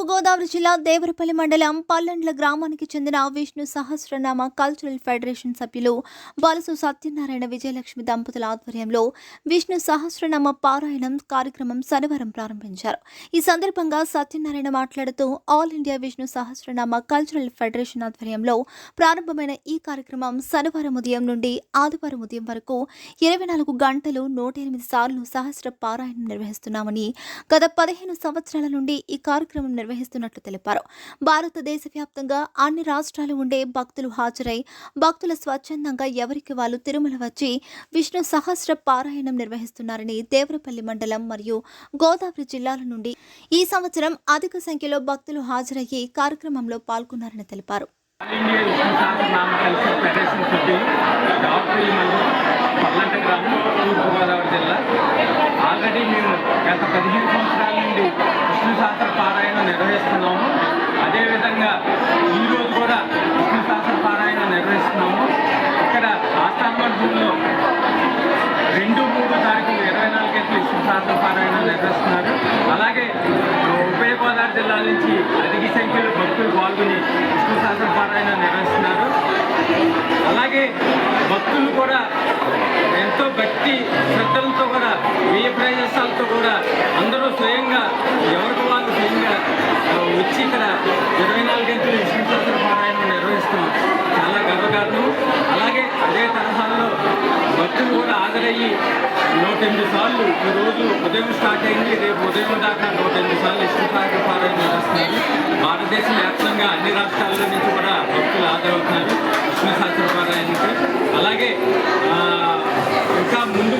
తూర్పుగోదావరి జిల్లా దేవరపల్లి మండలం పల్లెండ్ల గ్రామానికి చెందిన విష్ణు సహస్రనామ కల్చరల్ ఫెడరేషన్ సభ్యులు బాలసు సత్యనారాయణ విజయలక్ష్మి దంపతుల ఆధ్వర్యంలో విష్ణు సహస్రనామ పారాయణం కార్యక్రమం శనివారం ప్రారంభించారు. ఈ సందర్భంగా సత్యనారాయణ మాట్లాడుతూ all India Vishnu Sahasranama cultural federation ఆధ్వర్యంలో ప్రారంభమైన ఈ కార్యక్రమం శనివారం ఉదయం నుండి ఆదివారం ఉదయం వరకు ఇరవై నాలుగు గంటలు నూట ఎనిమిది సార్లు సహస్ర పారాయణం నిర్వహిస్తున్నామని గత పదిహేను సంవత్సరాల నుండి ఈ కార్యక్రమం నిర్వహిస్తున్నట్లు తెలిపారు. భారతదేశ వ్యాప్తంగా అన్ని రాష్ట్రాలు ఉండే భక్తులు హాజరై భక్తుల స్వచ్ఛందంగా ఎవరికి వాళ్ళు తిరుమల వచ్చి విష్ణు సహస్ర పారాయణం నిర్వహిస్తున్నారని దేవరపల్లి మండలం మరియు గోదావరి జిల్లాల నుండి ఈ సంవత్సరం అధిక సంఖ్యలో భక్తులు హాజరయ్యి కార్యక్రమంలో పాల్గొన్నారని తెలిపారు. జిల్లా ఆల్రెడీ మేము గత పదిహేను సంవత్సరాల నుండి విష్ణు సహస్ర గంటలు నిర్వహిస్తున్నారు. అలాగే ఉభయ గోదావరి జిల్లా నుంచి అధిక సంఖ్యలో భక్తులు పాల్గొని విష్ణు సహస్రపారాయణ నిర్వహిస్తున్నారు. అలాగే భక్తులు కూడా ఎంతో భక్తి శ్రద్ధలతో కూడా వ్యయ ప్రయాసాలతో కూడా అందరూ స్వయంగా ఎవరికి వాళ్ళు స్వయంగా వచ్చి ఇక్కడ ఇరవై నాలుగు గంటలు విష్ణు సహస్ర పారాయణ చాలా గర్వకారణం. అలాగే అదే తరహాలో భక్తులు కూడా హాజరయ్యి నూట ఎనిమిది సార్లు ఈ రోజు ఉదయం స్టార్ట్ అయింది రేపు ఉదయం దాకా నూట ఎనిమిది సార్లు ఇష్టపాటు సహస్ర పారాయణ నిర్వహిస్తున్నారు భారతదేశం వ్యాప్తంగా అన్ని రాష్ట్రాల నుంచి కూడా భక్తులు హాజరవుతున్నారు. విష్ణు సహస్ర పారాయణకి అలాగే ఇంకా ముందు